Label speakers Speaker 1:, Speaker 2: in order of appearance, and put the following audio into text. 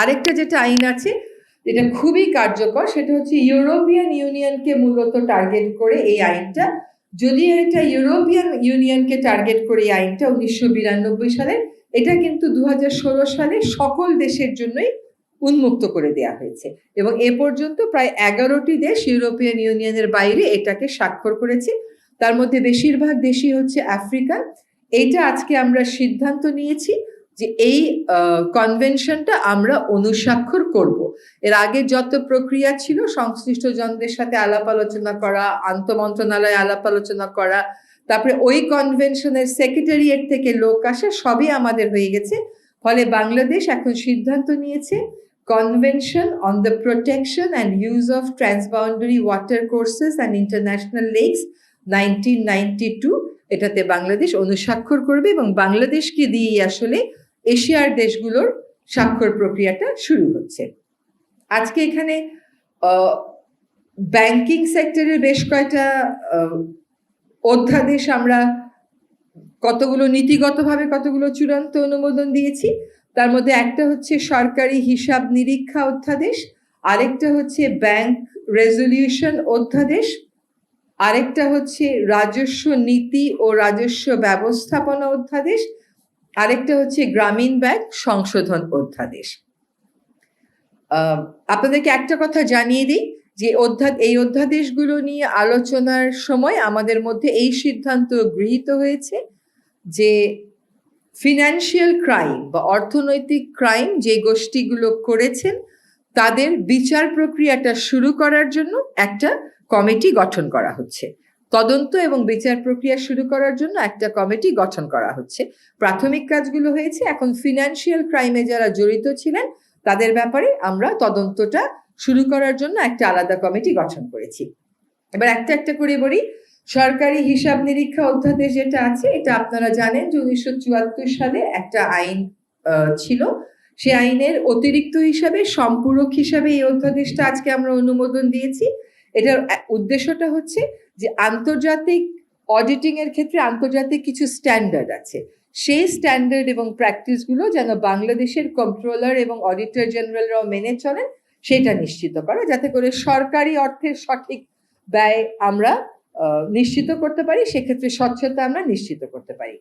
Speaker 1: আরেকটা যেটা আইন আছে, যেটা খুবই কার্যকর, সেটা হচ্ছে ইউরোপিয়ান ইউনিয়নকে মূলত টার্গেট করে এই আইনটা। যদি এটা ইউরোপিয়ান ইউনিয়নকে টার্গেট করে এই আইনটা উনিশশো বিরানব্বই সালে, এটা কিন্তু দু হাজার ষোলো সালে সকল দেশের জন্যই উন্মুক্ত করে দেয়া হয়েছে। এবং এ পর্যন্ত প্রায় এগারোটি দেশ ইউরোপিয়ান ইউনিয়নের বাইরে এটাকে স্বাক্ষর করেছে। তার মধ্যে বেশিরভাগ দেশই হচ্ছে আফ্রিকা। এইটা আজকে আমরা সিদ্ধান্ত নিয়েছি। যে এই কনভেনশনটা আমরা অনুস্বাক্ষর করব। এর আগে যত প্রক্রিয়া ছিল সংশ্লিষ্ট জনদের সাথে আলাপ আলোচনা করা, আন্তমন্ত্রণালয়ে আলাপ আলোচনা করা, তারপরে ওই কনভেনশনের সেক্রেটারিয়েট থেকে লোক আসা, সবই আমাদের হয়ে গেছে। ফলে বাংলাদেশ এখন সিদ্ধান্ত নিয়েছে convention on the protection and use of transboundary water courses and international lakes nineteen ninety two এটাতে বাংলাদেশ অনুস্বাক্ষর করবে এবং বাংলাদেশকে দিয়েই আসলে এশিয়ার দেশগুলোর স্বাক্ষর প্রক্রিয়াটা শুরু হচ্ছে। আজকে এখানে ব্যাংকিং সেক্টরের বেশ আহ, অধ্যাদেশ আমরা কতগুলো নীতিগতভাবে কতগুলো চূড়ান্ত অনুমোদন দিয়েছি। তার মধ্যে একটা হচ্ছে সরকারি হিসাব নিরীক্ষা অধ্যাদেশ আরেকটা হচ্ছে ব্যাংক রেজলিউশন অধ্যাদেশ আরেকটা হচ্ছে রাজস্ব নীতি ও রাজস্ব ব্যবস্থাপনা অধ্যাদেশ আরেকটা হচ্ছে গ্রামীণ ব্যাংক সংশোধন অধ্যাদেশ। আপনাদেরকে একটা কথা জানিয়ে দিই যে অধ্যা এই অধ্যাদেশগুলো নিয়ে আলোচনার সময় আমাদের মধ্যে এই সিদ্ধান্ত গৃহীত হয়েছে যে ফিনান্সিয়াল ক্রাইম বা অর্থনৈতিক ক্রাইম যে গোষ্ঠীগুলো করেছেন তাদের বিচার প্রক্রিয়াটা শুরু করার জন্য একটা কমিটি গঠন করা হচ্ছে। তদন্ত এবং বিচার প্রক্রিয়া শুরু করার জন্য একটা কমিটি গঠন করা হচ্ছে। প্রাথমিক কাজগুলো হয়েছে। এখন ফিনান্সিয়াল ক্রাইমে যারা জড়িত ছিলেন, তাদের ব্যাপারে আমরা তদন্তটা শুরু করার জন্য একটা আলাদা কমিটি গঠন করেছি। এবার একটা একটা করে বলি। সরকারি হিসাব নিরীক্ষা অধ্যাদেশ যেটা আছে, এটা আপনারা জানেন যে উনিশশো চুয়াত্তর সালে একটা আইন ছিল। সে আইনের অতিরিক্ত হিসাবে, সম্পূরক হিসাবে এই অধ্যাদেশটা আজকে আমরা অনুমোদন দিয়েছি। এটার উদ্দেশ্যটা হচ্ছে যে আন্তর্জাতিক অডিটিং এর ক্ষেত্রে আন্তর্জাতিক কিছু স্ট্যান্ডার্ড আছে। সেই স্ট্যান্ডার্ড এবং প্র্যাকটিসগুলো যেন বাংলাদেশের কন্ট্রোলার এবং অডিটর জেনারেলরাও মেনে চলেন, সেটা নিশ্চিত করা, যাতে করে সরকারি অর্থের সঠিক ব্যয় আমরা নিশ্চিত করতে পারি, সেক্ষেত্রে স্বচ্ছতা আমরা নিশ্চিত করতে পারি।